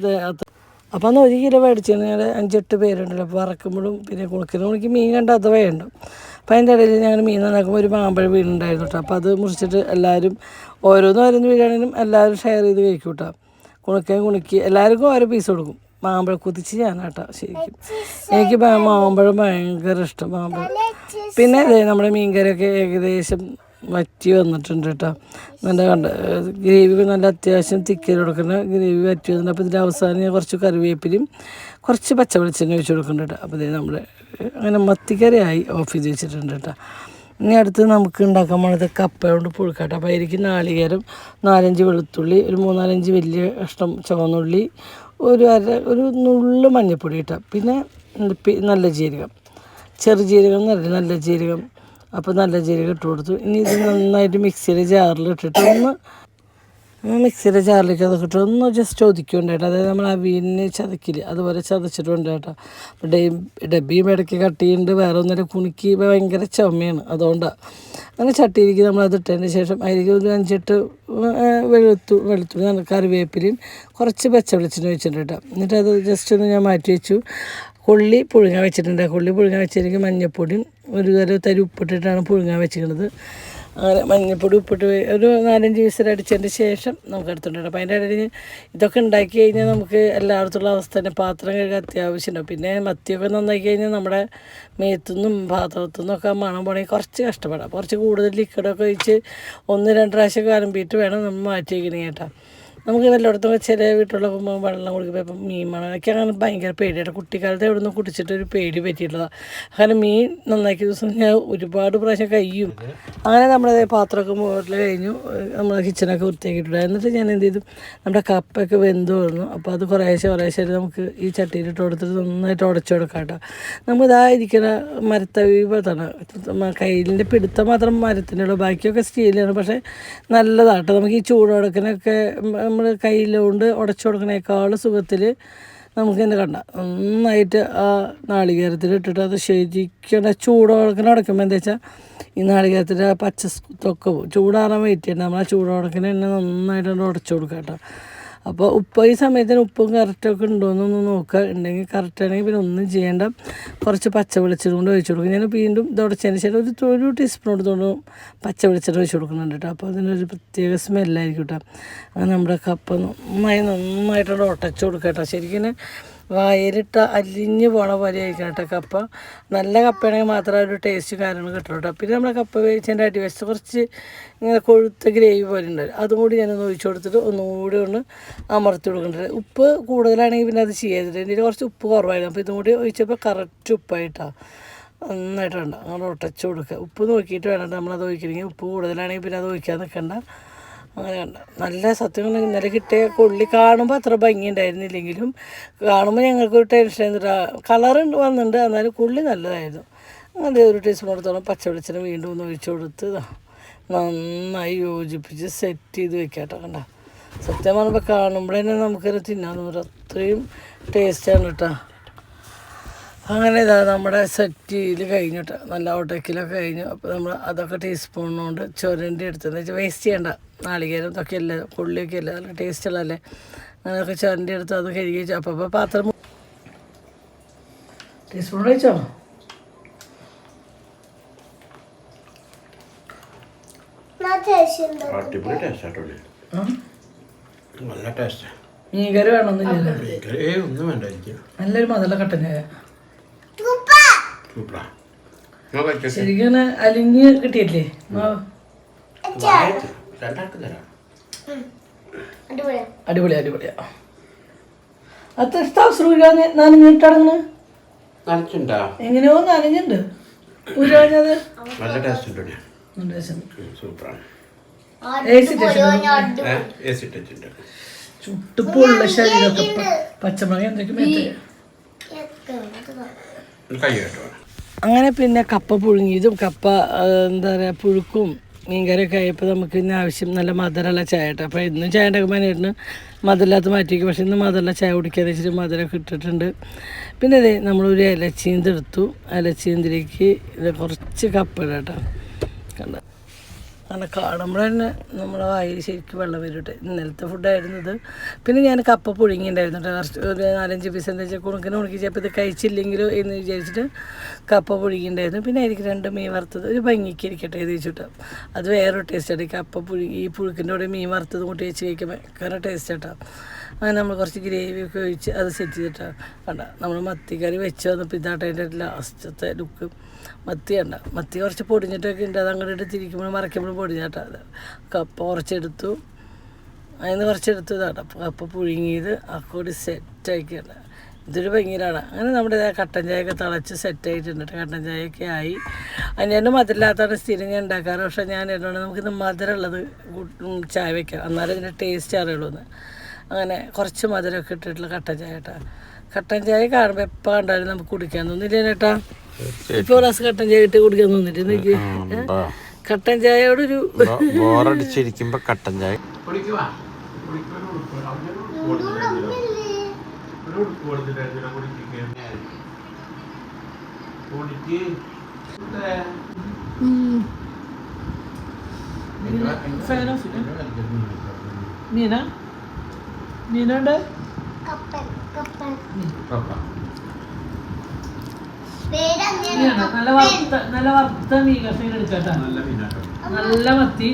ദേ അത് അപ്പം അന്ന് ഒരു കിലോ മേടിച്ചു ഞങ്ങൾ അഞ്ചെട്ട് പേരുണ്ടല്ലോ. അപ്പോൾ വറക്കുമ്പോഴും പിന്നെ കുളിക്കുന്ന കുളിക്ക് മീൻ കണ്ട അത് വേണ്ട. അപ്പം അതിന്റെ ഇടയിൽ ഞങ്ങൾ മീൻ നന്നാക്കുമ്പോൾ ഒരു മാമ്പഴം വീടുണ്ടായിരുന്നു കേട്ടോ. അപ്പോൾ അത് മുറിച്ചിട്ട് എല്ലാവരും ഓരോന്നും ഓരോന്ന് വീടാണെങ്കിലും എല്ലാവരും ഷെയർ ചെയ്ത് കഴിക്കും കേട്ടോ. കുണിക്കാൻ കുണിക്ക് എല്ലാവർക്കും ഓരോ പീസ് കൊടുക്കും. മാമ്പഴം കുതിച്ച് ഞാൻ കേട്ടോ ശരിക്കും. എനിക്ക് മാമ്പഴം ഭയങ്കര ഇഷ്ടം മാമ്പഴം. പിന്നെ നമ്മുടെ മീൻകറിയൊക്കെ ഏകദേശം വറ്റി വന്നിട്ടുണ്ട് കേട്ടോ. നല്ല കണ്ട? ഗ്രേവി നല്ല അത്യാവശ്യം തിക്കൽ കൊടുക്കുന്ന. ഗ്രേവി വറ്റി വന്നിട്ട് അപ്പോൾ ഇതിന്റെ അവസാനം ഞാൻ കുറച്ച് കറിവേപ്പിലും കുറച്ച് പച്ച വെളിച്ചെണ്ണ ഒഴിച്ച് കൊടുക്കുന്നുണ്ട് കേട്ടോ. അപ്പോൾ ഇത് നമ്മുടെ അങ്ങനെ മത്തിക്കറിയായി ഓഫ് ചെയ്ത് വെച്ചിട്ടുണ്ട് കേട്ടോ. ഇനി അടുത്ത് നമുക്ക് ഉണ്ടാക്കാൻ പോണത് കപ്പ കൊണ്ട് പുഴുക്കാട്ടെ. അപ്പോൾ അതിലേക്ക് നാളികേരം നാലഞ്ച് വെളുത്തുള്ളി ഒരു മൂന്നാലഞ്ച് വലിയ കഷ്ണം ചുവന്നുള്ളി ഒരു അര ഒരു നുള്ളു മഞ്ഞൾപ്പൊടി ഇട്ടാൽ പിന്നെ നല്ല ജീരകം. ചെറുജീരകം എന്നല്ല നല്ല ജീരകം. അപ്പോൾ നല്ല ജീരകം ഇട്ട് കൊടുത്തു. ഇനി ഇത് നന്നായിട്ട് മിക്സിയുടെ ജാറിൽ ഇട്ടിട്ട് ഒന്ന് മിക്സിയിലെ ജാറിലേക്ക് അതൊക്കെ ഒന്ന് ജസ്റ്റ് ഒതുക്കിയുണ്ട് അതായത് നമ്മൾ ആ അവിയലിന് ചതക്കില്ല അതുപോലെ ചതച്ചിട്ടുണ്ട് കേട്ടോ. അപ്പോൾ ഡബിയും ഇടയ്ക്ക് കട്ട് ചെയ്യുന്നുണ്ട് വേറെ ഒന്നര കുണിക്ക് ഭയങ്കര ചുമയാണ് അതുകൊണ്ടാണ് അങ്ങനെ ചട്ടിയിലേക്ക് നമ്മൾ അത് ഇട്ടതിന് ശേഷം അതിലേക്ക് ഒരു അഞ്ചെട്ട് വെളുത്തു വെളുത്തുള്ളി കറിവേപ്പിലയും കുറച്ച് പച്ച വെളിച്ചെണ്ണ വെച്ചിട്ടുണ്ട് കേട്ടോ. എന്നിട്ട് അത് ജസ്റ്റ് ഒന്ന് ഞാൻ മാറ്റി വെച്ചു. കൊള്ളി പുഴുങ്ങാൻ വെച്ചിട്ടുണ്ട്. കൊള്ളി പുഴുങ്ങാൻ വെച്ചിരിക്കും മഞ്ഞൾപ്പൊടിയും ഒരു തരം തരി ഉപ്പിട്ടിട്ടാണ് പുഴുങ്ങാൻ വെച്ചിരിക്കുന്നത്. അങ്ങനെ മഞ്ഞപ്പൊടി ഉപ്പിട്ട് ഒരു നാലഞ്ച് വിസിൽ അടിച്ചതിന് ശേഷം നമുക്ക് എടുത്തിട്ടുണ്ട് അപ്പോൾ അതിന്റെ ഇടയിൽ ഇതൊക്കെ ഉണ്ടാക്കി കഴിഞ്ഞാൽ നമുക്ക് എല്ലായിടത്തുള്ള അവസ്ഥ തന്നെ. പാത്രം കഴുകാൻ അത്യാവശ്യമുണ്ടാവും പിന്നെ മത്തിയൊക്കെ നന്നാക്കി കഴിഞ്ഞാൽ നമ്മുടെ മേത്തുനിന്നും പാത്രത്തുനിന്നും ഒക്കെ മണം പോകണമെങ്കിൽ കുറച്ച് കഷ്ടപ്പെടാം. കുറച്ച് കൂടുതൽ ലിക്വിഡൊക്കെ ഒഴിച്ച് ഒന്ന് രണ്ട് പ്രാവശ്യം കലമ്പിയിട്ട് വേണം നമ്മൾ മാറ്റി വയ്ക്കണേ കേട്ടോ. നമുക്ക് വല്ലയിടത്തും ചില വീട്ടിലുള്ള വെള്ളം കുടിക്കുമ്പോൾ ഇപ്പം മീൻ മണം എനിക്ക് അങ്ങനെ ഭയങ്കര പേടിയാണ്. കുട്ടിക്കാലത്ത് എവിടെ നിന്ന് കുടിച്ചിട്ട് ഒരു പേടി പറ്റിയിട്ടുള്ളതാണ് കാരണം മീൻ നന്നാക്കിയ ദിവസം ഞാൻ ഒരുപാട് പ്രാവശ്യം കഴിയും. അങ്ങനെ നമ്മുടെ പാത്രമൊക്കെ മുകളിൽ കഴിഞ്ഞു. നമ്മുടെ കിച്ചണൊക്കെ വൃത്തിയാക്കിയിട്ടുണ്ട് എന്നിട്ട് ഞാൻ എന്ത് ചെയ്തു? നമ്മുടെ കപ്പൊക്കെ വെന്ത് വന്നു. അപ്പോൾ അത് കുറേശ്ശെ കുറേശ്ശെ നമുക്ക് ഈ ചട്ടിയിലിട്ട് കൊടുത്തിട്ട് നന്നായിട്ട് ഉടച്ചു കൊടുക്കാം കേട്ടോ. നമുക്ക് ഇതാ ഇരിക്കുന്ന മരത്തവി പോലത്താണ്. കയ്യിലിന്റെ പിടുത്തം മാത്രം മരത്തിനുള്ള. ബാക്കിയൊക്കെ സ്റ്റീലാണ് പക്ഷേ നല്ലതാട്ടോ നമുക്ക് ഈ ചൂടുകൊടുക്കനൊക്കെ നമ്മൾ കയ്യിലുകൊണ്ട് ഉടച്ചു കൊടുക്കണേക്കാൾ സുഖത്തിൽ നമുക്ക് തന്നെ കണ്ട. നന്നായിട്ട് ആ നാളികേരത്തിൽ ഇട്ടിട്ട് അത് ശരിക്കും ചൂടുകൊടുക്കന ഉടക്കുമ്പോൾ എന്താ വെച്ചാൽ ഈ നാളികേരത്തിൽ ആ പച്ച തൊക്കെ പോകും ചൂടാറാൻ വെയിറ്റ് ചെയ്യണ്ട. നമ്മൾ ആ ചൂടുകൊടുക്കന തന്നെ നന്നായിട്ട് ഉടച്ചു കൊടുക്കാം കേട്ടോ അപ്പോൾ ഉപ്പ് ഈ സമയത്തിന് ഉപ്പും കറക്റ്റൊക്കെ ഉണ്ടോയെന്നൊന്ന് നോക്കുക. ഉണ്ടെങ്കിൽ കറക്റ്റ് ആണെങ്കിൽ പിന്നെ ഒന്നും ചെയ്യേണ്ട. കുറച്ച് പച്ച വെളിച്ചെണ്ണ കൊണ്ട് ഒഴിച്ചു കൊടുക്കും. ഞാൻ വീണ്ടും തുടച്ചതിന് ശേഷം ഒരു ഒരു ടീസ്പൂൺ എടുത്തുകൊണ്ട് പച്ച വെളിച്ചെണ്ണ ഒഴിച്ചു കൊടുക്കുന്നുണ്ട് കേട്ടോ. അപ്പോൾ അതിനൊരു പ്രത്യേക സ്മെല്ലായിരിക്കും കേട്ടോ. അങ്ങനെ നമ്മുടെ കപ്പ നന്നായി നന്നായിട്ടോട് ഒട്ടച്ചു കൊടുക്കുക കേട്ടോ. ശരിക്കും വായലിട്ട അലിഞ്ഞ് പോണ പോലെ ആയിരിക്കണം കേട്ടോ കപ്പ. നല്ല കപ്പയാണെങ്കിൽ മാത്രമേ ഒരു ടേസ്റ്റ് കാര്യങ്ങൾ കിട്ടുള്ളൂ കേട്ടോ. പിന്നെ നമ്മുടെ കപ്പ വേവിച്ചതിന്റെ അടിവശത്ത് കുറച്ച് ഇങ്ങനെ കൊഴുത്ത ഗ്രേവി പോലെ ഉണ്ട്. അതും കൂടി ഞാനൊന്ന് ഒഴിച്ചു കൊടുത്തിട്ട് ഒന്നുകൂടി ഒന്ന് അമർത്തി കൊടുക്കേണ്ടത് ഉപ്പ് കൂടുതലാണെങ്കിൽ പിന്നെ അത് ചെയ്യരുത്. ഇതിൽ കുറച്ച് ഉപ്പ് കുറവായിരുന്നു. അപ്പോൾ ഇതും കൂടി ഒഴിച്ചപ്പോൾ കറക്റ്റ് ഉപ്പായിട്ടാണ് നന്നായിട്ടുണ്ട് അങ്ങനെ ഒട്ടച്ചു കൊടുക്കുക. ഉപ്പ് നോക്കിയിട്ട് വേണം നമ്മളത് ഒഴിക്കണമെങ്കിൽ. ഉപ്പ് കൂടുതലാണെങ്കിൽ പിന്നെ അത് ഒഴിക്കാൻ നിൽക്കണ്ട. അങ്ങനെ കണ്ട. നല്ല സത്യം പറഞ്ഞാൽ ഇന്നലെ കിട്ടിയ കൊള്ളി കാണുമ്പോൾ അത്ര ഭംഗി ഉണ്ടായിരുന്നില്ലെങ്കിലും കാണുമ്പോൾ ഞങ്ങൾക്കൊരു ടെൻഷൻ ആയിരുന്നു കളർ വന്നിട്ടുണ്ട്. എന്നാലും കൊള്ളി നല്ലതായിരുന്നു. അങ്ങനെ ഒരു ടീസ്പൂൺ എടുത്തോളം പച്ചവെളിച്ചിനെ വീണ്ടും ഒന്ന് ഒഴിച്ചു കൊടുത്ത് നന്നായി യോജിപ്പിച്ച് സെറ്റ് ചെയ്ത് വെക്കാട്ടോ കണ്ട. സത്യം പറഞ്ഞപ്പോൾ കാണുമ്പോൾ തന്നെ നമുക്കത് തിന്നാന്ന് പറയും അത്രയും ടേസ്റ്റാണ് കേട്ടോ അങ്ങനെ ഇതാ നമ്മുടെ സെറ്റിയിൽ കഴിഞ്ഞിട്ട് കഴിഞ്ഞു കേട്ടോ. നല്ല ഓട്ടക്കിലൊക്കെ കഴിഞ്ഞു. അപ്പോൾ നമ്മൾ അതൊക്കെ ടീസ്പൂൺ കൊണ്ട് ചുരണ്ടി എടുത്തത്. വെച്ചാൽ വേസ്റ്റ് ചെയ്യണ്ട. നാളികേരം ഇതൊക്കെ അല്ലേ? ഉള്ളിയൊക്കെ അല്ലേ? നല്ല ടേസ്റ്റ് ഉള്ളതല്ലേ? അങ്ങനെയൊക്കെ ചുരണ്ടി എടുത്ത് അത് കഴുകി വെച്ചു. അപ്പോൾ അപ്പോൾ പാത്രം ടീസ്പൂൺ കഴിച്ചോ? അടിപൊളി ടേസ്റ്റ് ആട്ടോ നല്ല ടേസ്റ്റ് മീൻകറി വേണമെന്നില്ല ഏ ഒന്നും വേണ്ട നല്ലൊരു മതല കട്ടൻ ചായ സൂപ്പറാ ഞാൻ കഴിച്ചോട്ടെ ശരിക്കും അലിഞ്ഞ് കിട്ടിയില്ലേ അടിപൊളി അടിപൊളിയാ. അത്ര അവസരം നനഞ്ഞിട്ടടങ്ങണ് നനച്ചുണ്ടാ എങ്ങനെയോ നനഞ്ഞിട്ടുണ്ട്. ഉരുവാഞ്ഞത് നല്ല ടേസ്റ്റ് ഉണ്ട് സൂപ്പറാണ്. ചുട്ടുപുള്ള ശരീരമൊക്കെ പച്ചമുളക് എന്തൊക്കെ അങ്ങനെ പിന്നെ കപ്പ പുഴുങ്ങിയതും കപ്പ എന്താ പറയുക പുഴുക്കും മീൻകറിയൊക്കെ ആയപ്പോൾ നമുക്ക് ഇന്ന് ആവശ്യം നല്ല മധുരമുള്ള ചായ ഇട്ടു അപ്പോൾ ഇന്നും ചായ ഉണ്ടാക്കുമ്പോൾ നേരിട്ട് മധുരമില്ലാത്ത മാറ്റിവെക്കും. പക്ഷേ ഇന്ന് മധുരമുള്ള ചായ കുടിക്കാതെ വെച്ചിട്ട് മധുരമൊക്കെ ഇട്ടിട്ടുണ്ട്. പിന്നെ ഇതേ നമ്മളൊരു ഇലച്ചീന്തെടുത്തു ഇലച്ചീന്തിലേക്ക് ഇത് കുറച്ച് കപ്പ ഇടാം കണ്ട? അങ്ങനെ കാണുമ്പോൾ തന്നെ നമ്മുടെ വായിൽ ശരിക്കും വെള്ളം വരും കേട്ടോ ഇന്നലത്തെ ഫുഡായിരുന്നു ഇത് പിന്നെ ഞാൻ കപ്പ പുഴുങ്ങിയിട്ടുണ്ടായിരുന്നു കേട്ടോ കുറച്ച് ഒരു നാലഞ്ച് പീസ് എന്താ വെച്ചാൽ കുണുക്കിന് കുണുക്കി ചിലപ്പോൾ ഇത് കഴിച്ചില്ലെങ്കിലോ എന്ന് വിചാരിച്ചിട്ട് കപ്പ പുഴുങ്ങിയിട്ടുണ്ടായിരുന്നു പിന്നെ എനിക്ക് രണ്ട് മീൻ വറുത്തത് ഒരു ഭംഗിക്ക് ഇരിക്കട്ടെ ഇത് വെച്ചിട്ട് അത് വേറൊരു ടേസ്റ്റ് കപ്പ പുഴുങ്ങി ഈ പുഴുക്കിന്റെ കൂടെ മീൻ വറുത്തത് കൂട്ടി വെച്ച് കഴിക്കുമ്പോൾ ഭയങ്കര ടേസ്റ്റ് കേട്ടോ അങ്ങനെ നമ്മൾ കുറച്ച് ഗ്രേവി ഒക്കെ ഒഴിച്ച് അത് സെറ്റ് ചെയ്തിട്ട് കണ്ട. നമ്മൾ മത്തിക്കറി വെച്ച് വന്നപ്പോൾ ഇതായിട്ട് അതിന്റെ ലാസ്റ്റത്തെ ലുക്ക് മത്തി കണ്ട. മത്തി കുറച്ച് പൊടിഞ്ഞിട്ടൊക്കെ ഉണ്ട്. അത് അങ്ങോട്ട് തിരിക്കുമ്പോൾ മറയ്ക്കുമ്പോഴും പൊടിഞ്ഞാട്ടാ അത്. കപ്പ കുറച്ചെടുത്തു. അതിന് കുറച്ചെടുത്തു ഇതാട്ടോ കപ്പ പുഴുങ്ങിയത് അക്കോടി കൂടി സെറ്റാക്കിയാണ് ഇതൊരു ഭംഗിയിലാണ്. അങ്ങനെ നമ്മുടെ കട്ടൻ ചായയൊക്കെ തിളച്ച് സെറ്റായിട്ടുണ്ട് കട്ടൻ ചായയൊക്കെ ആയി. അതിന്റെ മധുരമില്ലാത്തതാണ് സ്ഥിരം ഞാൻ ഉണ്ടാക്കാറ്. പക്ഷേ ഞാൻ എന്നോട് നമുക്കിത് മധുരമുള്ളത് ചായ വയ്ക്കാം എന്നാലും ഇതിന്റെ ടേസ്റ്റ് അറിയുള്ളൂ എന്ന് അങ്ങനെ കുറച്ച് മധുരമൊക്കെ ഇട്ടിട്ടുള്ള കട്ടൻ ചായ കേട്ടോ. കട്ടൻ ചായ കാണുമ്പോൾ എപ്പോൾ കണ്ടാലും നമുക്ക് കുടിക്കാൻ തോന്നില്ല ചേട്ടാ ഇപ്പോൾ ഗ്ലാസ് കട്ടൻ ചായ ഇട്ട് കുടിക്കാൻ തോന്നിട്ട് എനിക്ക് കട്ടൻ ചായയോടൊരു ബോറടിച്ചിരിക്കുമ്പോൾ കട്ടൻ ചായ. മീന? മീനാണ്. നല്ല വറുത്ത നല്ല വറുത്ത മീൻ കഷ്ണം എടുക്കാട്ടോ. നല്ല മത്തി.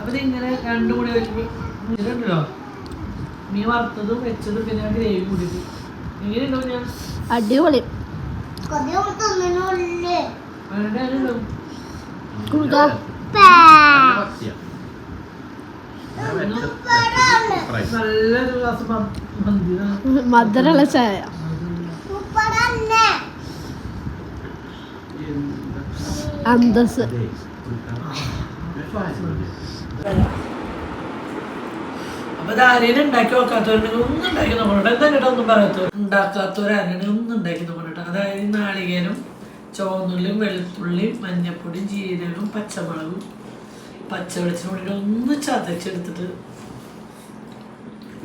അപ്പൊ ഇങ്ങനെ രണ്ടും കൂടി വെച്ചപ്പോ മീനുണ്ടല്ലോ മീൻ വറുത്തതും വെച്ചതും പിന്നെ ഗ്രേവി കൂടിയിട്ട് എങ്ങനെയുണ്ടോ ഞാൻ അടിപൊളി. നല്ലൊരു ഗ്ലാസ് മധുരമുള്ള ചായ? അന്തസ്. ഇത് ആരെയും ഉണ്ടാക്കി നോക്കാത്തവരുണ്ടെങ്കിൽ ഒന്നും ഉണ്ടാക്കി നോക്കണം എന്താ കേട്ടോ ഒന്നും പറയാത്തവർ ഉണ്ടാക്കാത്തവരാരെങ്കിലും ഒന്നും ഉണ്ടാക്കി നോക്കണ്ട അതായത് ഈ നാളികേരം ചുവന്നുള്ളിയും വെളുത്തുള്ളിയും മഞ്ഞപ്പൊടിയും ജീരകവും പച്ചമുളകും പച്ച വെളിച്ചെണ്ണ കൂടി ഒന്ന് ചതച്ചെടുത്തിട്ട്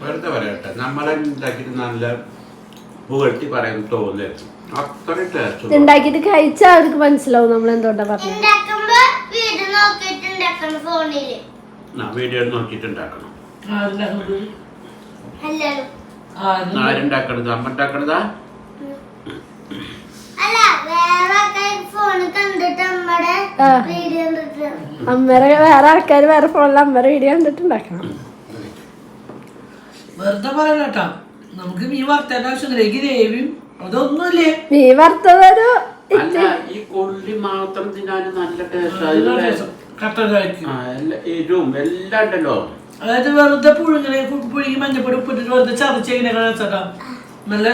വെറുതെ പറയട്ടെ. നമ്മളെ ഉണ്ടാക്കിയിട്ട് നല്ല പുകഴ്ത്തി പറയാൻ തോന്നരുത് അത്രയും ടേസ്റ്റ് ഉണ്ടാക്കിയിട്ട് കഴിച്ചാൽ അവർക്ക് മനസ്സിലാവും നമ്മൾ എന്തുകൊണ്ടാ പറഞ്ഞത്. ഉണ്ടാക്കുമ്പോ വീട് നോക്കിയിട്ട് ഉണ്ടാക്കണം ഫോണിൽ. വീഡിയോ നോക്കിയിട്ട് ഉണ്ടാക്കണം ആരുണ്ടാക്കണത്? അമ്മ ഉണ്ടാക്കണതാ അല്ല വേറെ ഒക്കെ ഫോണ് കണ്ടിട്ട് നമ്മുടെ ആ. കണ്ടിട്ട്. അമ്മേരെ വേറെ ആൾക്കാർ വേറെ ഫോണിൽ അമ്മേരെ വീഡിയോ കണ്ടിട്ടുണ്ടാക്കണം. വെറുതെ പറയണട്ടാ നമുക്ക് മീൻ വറുത്തേണ്ട ആവശ്യമില്ല അതൊന്നുമില്ലേ? വറുത്തതൊരു ഈ കൊള്ളി മാത്രം തിന്നാൻ നല്ല ടേസ്റ്റ് എരിവും എല്ലാം ഉണ്ടല്ലോ. അതായത് വെറുതെ പുഴുങ്ങനെ പുഴുങ്ങി മഞ്ഞപ്പൊടി ഉപ്പിട്ടിട്ട് വെറുതെ ചതച്ച് ഇങ്ങനെ വെച്ചാ നല്ല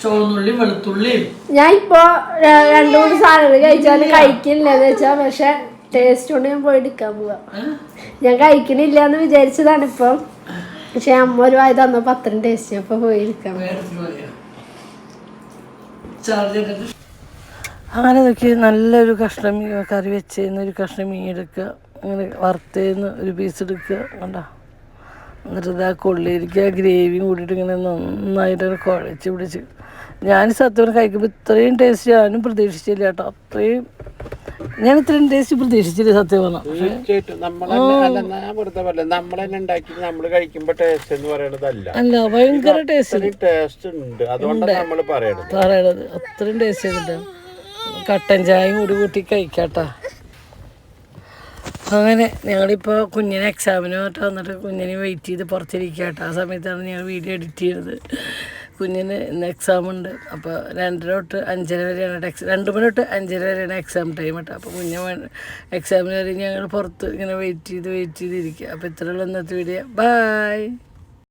ചോന്നുള്ളി വെളുത്തുള്ളി ഞാൻ ഇപ്പൊ രണ്ടു മൂന്ന് സാധനങ്ങൾ കഴിച്ചാൽ കഴിക്കില്ല എന്ന് വെച്ചാ പക്ഷെ ടേസ്റ്റ് കൊണ്ട് ഞാൻ പോയി എടുക്കാൻ പോവാ. ഞാൻ കഴിക്കണില്ല എന്ന് വിചാരിച്ചതാണ് ഇപ്പം. പക്ഷെ അമ്മ ഒരു വായ തന്ന പത്രം ടേസ്റ്റ് അപ്പൊ പോയി എടുക്കാൻ അങ്ങനെ നോക്കി നല്ലൊരു കഷ്ണം കറി വെച്ച് ഒരു കഷ്ണം മീൻ എടുക്കുക അങ്ങനെ വറുത്തേന്ന് ഒരു പീസ് എടുക്കുക കണ്ട? എന്നിട്ട് ഇതാ കൊള്ളിയിരിക്കുക ഗ്രേവിയും കൂടിയിട്ട് ഇങ്ങനെ നന്നായിട്ട് കുഴച്ച് പിടിച്ച്. ഞാൻ സത്യം കഴിക്കുമ്പോൾ ഇത്രയും ടേസ്റ്റ് ഞാനും പ്രതീക്ഷിച്ചില്ല കേട്ടോ. അത്രയും ഞാൻ ഇത്രയും ടേസ്റ്റ് പ്രതീക്ഷിച്ചില്ല സത്യം പറഞ്ഞാൽ അല്ല ഭയങ്കര ടേസ്റ്റ് ഉണ്ട്. പറയണത്. അത്രയും ടേസ്റ്റ് കട്ടൻ ചായയും കൂടി കൂട്ടി കഴിക്കാട്ടാ. അങ്ങനെ ഞങ്ങളിപ്പോൾ കുഞ്ഞിനെ എക്സാമിന് പറഞ്ഞിട്ട് വന്നിട്ട് കുഞ്ഞിനെ വെയിറ്റ് ചെയ്ത് പുറത്തിരിക്കുക കേട്ടോ ആ സമയത്താണ് ഞങ്ങൾ വീഡിയോ എഡിറ്റ് ചെയ്യുന്നത് കുഞ്ഞിന് ഇന്ന് എക്സാം ഉണ്ട്. അപ്പോൾ രണ്ടര തൊട്ട് അഞ്ചര വരെയാണ് എക്സാം രണ്ട് മണി തൊട്ട് അഞ്ചര വരെയാണ് എക്സാം ടൈം കേട്ടോ അപ്പോൾ കുഞ്ഞ് എക്സാമിന് വരെ ഞങ്ങൾ പുറത്ത് ഇങ്ങനെ വെയിറ്റ് ചെയ്ത് വെയിറ്റ് ചെയ്തിരിക്കുക അപ്പോൾ ഇത്രയുള്ള ഇന്നത്തെ വീഡിയോ ബായ്